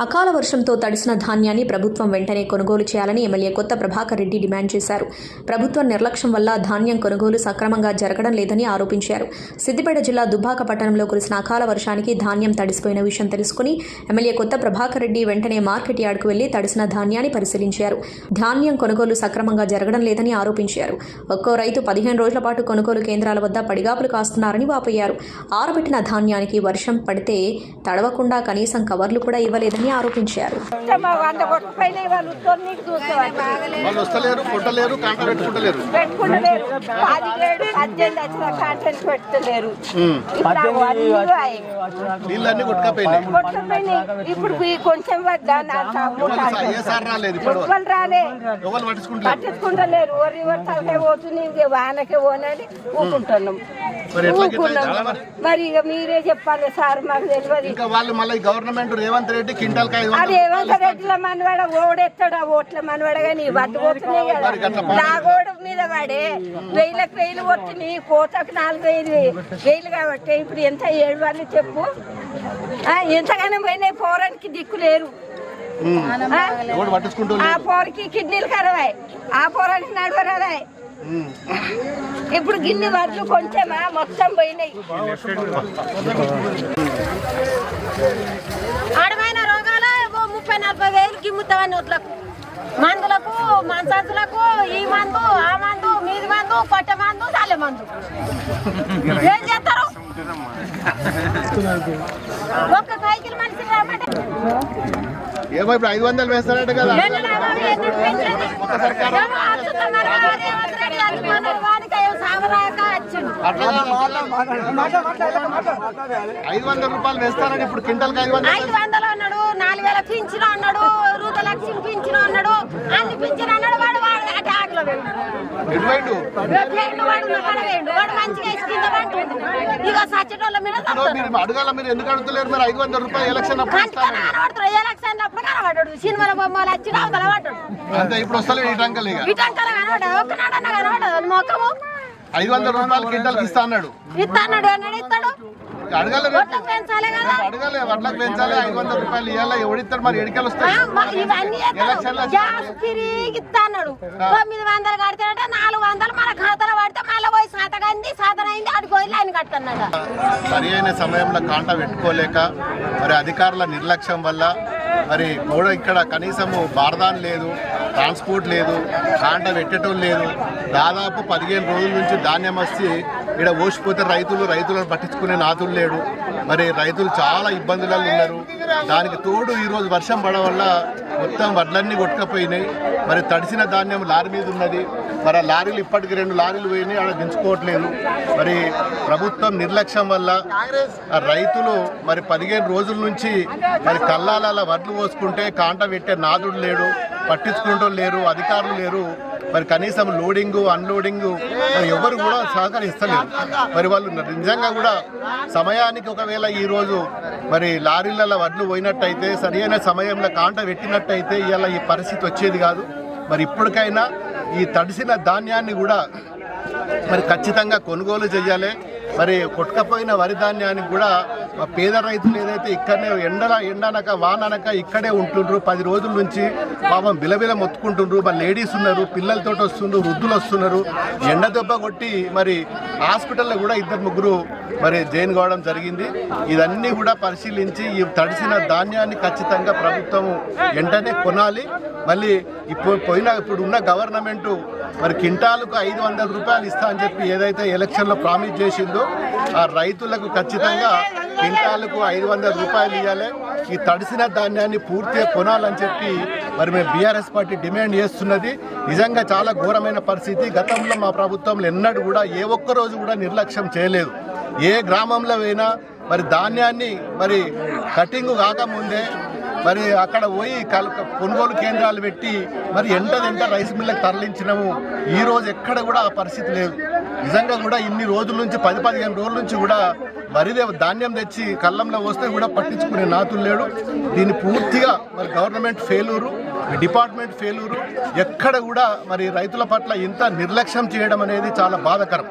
అకాల వర్షంతో తడిసిన ధాన్యాన్ని ప్రభుత్వం వెంటనే కొనుగోలు చేయాలని ఎమ్మెల్యే కొత్త ప్రభాకర్ రెడ్డి డిమాండ్ చేశారు. ప్రభుత్వం నిర్లక్ష్యం వల్ల ధాన్యం కొనుగోలు సక్రమంగా జరగడం లేదని ఆరోపించారు. సిద్దిపేట జిల్లా దుబ్బాక పట్టణంలో కురిసిన అకాల వర్షానికి ధాన్యం తడిసిపోయిన విషయం తెలుసుకుని ఎమ్మెల్యే కొత్త ప్రభాకర్ రెడ్డి వెంటనే మార్కెట్ యార్డ్కు వెళ్ళి తడిసిన ధాన్యాన్ని పరిశీలించారు. ధాన్యం కొనుగోలు సక్రమంగా జరగడం లేదని ఆరోపించారు. ఒక్కో రైతు పదిహేను రోజుల పాటు కొనుగోలు కేంద్రాల వద్ద పడిగాపులు కాస్తున్నారని వాపోయారు. ఆరబెట్టిన ధాన్యానికి వర్షం పడితే తడవకుండా కనీసం కవర్లు కూడా ఇవ్వలేదని ఆరోపించారు. ఇప్పుడు ఇప్పుడు ఈ కొంచెం పట్టించుకుంటలేరు. ఎవరు తలకే పోతుంది ఇంక వానకే పోనని ఊకుంటున్నాం. మరి ఊకున్నాం ఇక మీరే చెప్పాలి సార్ మాకు తెలియదు. ఇంకా వాళ్ళు మళ్ళీ గవర్నమెంట్ రేవంత్ రెడ్డి కింటాల్ ఐదు అది ఏమంత రెడ్ల మనవాడ ఓడెత్తాడు? ఆ ఓట్ల మనవాడ కానీ వడ్డు పోతున్నాయి కదా. నా గోడ మీద పడే వెయ్యిలకు వెయ్యిలు వస్తున్నాయి కోతకు నాలుగు వేలు వేలు కాబట్టి ఇప్పుడు ఎంత ఏడు వాళ్ళు చెప్పు. ఆ, ఎంతగానో పోయినాయి. పోరానికి దిక్కు లేరు. ఆ? పోరికి కిడ్నీలు కరవాయి. ఆ పోరానికి నడవరాదాయి. ఇప్పుడు గిన్నె వడ్లు కొంచెమా? మొత్తం పోయినాయి. గిమ్ముతామని వడ్లకు మందులకు మంచాసులకు ఈ మందు ఆ మందు మీది మందు కొట్ట మందు చాలే మందు. ఏం చేస్తారు? ఒక్క సైకిల్ మనిషి రామంటే ఏమో ఇప్పుడు ఐదు వందలు వేస్తారట కదా. ఐదు వందల రూపాయలు వేస్తారని ఇప్పుడు కింటాల్కి ఐదు వందలు నాలుగు వేల పింఛను అన్నాడు రూత లక్ష్మి పింఛను అన్నాడు అన్ని పింఛను అన్నాడు వాడు వాడు వేయండు మంచిగా ఇక సచ్చటోళ్ళ మీద మీరు అడగాల మీరు ఎందుకు అడుగుతలేరు మరి? ఐదు వందల రూపాయలు ఎలక్షన్. కనబడుతాడు ఎలక్షన్ అప్పుడు కనబడ్డాడు సినిమాల బొమ్మలు వచ్చి అవతల పడ్డాడు అంతే ఇప్పుడు వస్తలేదు ఈ టంకలు ఇక. ఇటంకల కనబడ్డాడు ఒక్కనాడన్నా కనబడ్డాడు మొక్కము? ఐదు వందల రూపాయలు కింటాల్కి ఇస్తా అన్నాడు. ఇస్తాడు అన్నాడు. ఇస్తాడు. పెంచాలి కదా. అడగాలి వడ్లకు పెంచాలి ఐదు వందల రూపాయలు ఇవ్వాలి ఎవడిస్తాడు మరి ఎడికలు ఆ, వస్తాయి మ- ఇవన్నీ ఎలక్షన్లు చేస్తాడు. గ్యాస్ తిరిగి ఇస్తాడు తొమ్మిది వందలు కడితేనట నాలుగు వందలు మన ఖాతాలో పడితే మళ్ళీ పోయి సాతకంది సాతనైంది అడిగి పోయి లైన్ కడుతున్నాడు సరి అయిన సమయంలో కాంట పెట్టుకోలేక మరి అధికారుల నిర్లక్ష్యం వల్ల మరి కూడా ఇక్కడ కనీసము బారదాన్ లేదు ట్రాన్స్పోర్ట్ లేదు కాంట పెట్టడం లేదు. దాదాపు పదిహేను రోజుల నుంచి ధాన్యం వచ్చి ఇక్కడ ఓసిపోతే రైతులు రైతులను పట్టించుకునే నాతులు లేడు. మరి రైతులు చాలా ఇబ్బందులలో ఉన్నారు. దానికి తోడు ఈరోజు వర్షం పడడం వల్ల మొత్తం వడ్లన్నీ కొట్టుకపోయినాయి. మరి తడిసిన ధాన్యం లారీ మీద ఉన్నది. మరి ఆ లారీలు ఇప్పటికి రెండు లారీలు పోయినాయి అక్కడ దించుకోవట్లేదు. మరి ప్రభుత్వం నిర్లక్ష్యం వల్ల ఆ రైతులు మరి పదిహేను రోజుల నుంచి మరి కల్లాల వడ్లు పోసుకుంటే కాంట పెట్టే నాదుడు లేడు పట్టించుకుంటూ లేరు అధికారులు లేరు. మరి కనీసం లోడింగ్ అన్లోడింగ్ మరి ఎవరు కూడా సహకరిస్తలేరు మరి వాళ్ళు నిజంగా కూడా సమయానికి ఒకవేళ ఈరోజు మరి లారీలలో వడ్లు పోయినట్టయితే సరైన సమయంలో కాంట పెట్టినట్టయితే ఇవాళ ఈ పరిస్థితి వచ్చేది కాదు. మరి ఇప్పటికైనా ఈ తడిసిన ధాన్యాన్ని కూడా మరి ఖచ్చితంగా కొనుగోలు చేయాలి. మరి కొట్టుకపోయిన వరి ధాన్యానికి కూడా పేద రైతులు ఏదైతే ఇక్కడనే ఎండల ఎండనక వాననక ఇక్కడే ఉంటుండ్రు పది రోజుల నుంచి పాపం బిలబిల మొత్తుకుంటుండ్రు మరి లేడీస్ ఉన్నారు పిల్లలతో వస్తుండ్రు వృద్ధులు వస్తున్నారు ఎండ దెబ్బ కొట్టి మరి హాస్పిటల్లో కూడా ఇద్దరు ముగ్గురు మరి జైన్ కావడం జరిగింది. ఇదన్నీ కూడా పరిశీలించి ఈ తడిసిన ధాన్యాన్ని ఖచ్చితంగా ప్రభుత్వం వెంటనే కొనాలి. మళ్ళీ ఇప్పుడు పోయిన ఇప్పుడు ఉన్న గవర్నమెంటు మరి కింటాలకు ఐదు వందల రూపాయలు ఇస్తా అని చెప్పి ఏదైతే ఎలక్షన్లో ప్రామిస్ చేసిందో ఆ రైతులకు ఖచ్చితంగా క్వింటాలకు ఐదు వందల రూపాయలు ఇవ్వాలి ఈ తడిసిన ధాన్యాన్ని పూర్తిగా కొనాలని చెప్పి మరి మేము బీఆర్ఎస్ పార్టీ డిమాండ్ చేస్తున్నది. నిజంగా చాలా ఘోరమైన పరిస్థితి. గతంలో మా ప్రభుత్వంలో ఎన్నడూ కూడా ఏ ఒక్క రోజు కూడా నిర్లక్ష్యం చేయలేదు. ఏ గ్రామంలో అయినా మరి ధాన్యాన్ని మరి కటింగ్ కాకముందే మరి అక్కడ పోయి కల్ కొనుగోలు కేంద్రాలు పెట్టి మరి ఎంటదెంట రైస్ మిల్లకు తరలించినాము. ఈ రోజు ఎక్కడ కూడా ఆ పరిస్థితి లేదు. నిజంగా కూడా ఇన్ని రోజుల నుంచి పది పదిహేను రోజుల నుంచి కూడా వరిదే ధాన్యం తెచ్చి కళ్ళంలో వస్తే కూడా పట్టించుకునే నాతులు లేడు. దీన్ని పూర్తిగా మరి గవర్నమెంట్ ఫెయిలూరు డిపార్ట్మెంట్ ఫెయిలూరు ఎక్కడ కూడా మరి రైతుల పట్ల ఇంత నిర్లక్ష్యం చేయడం అనేది చాలా బాధాకరం.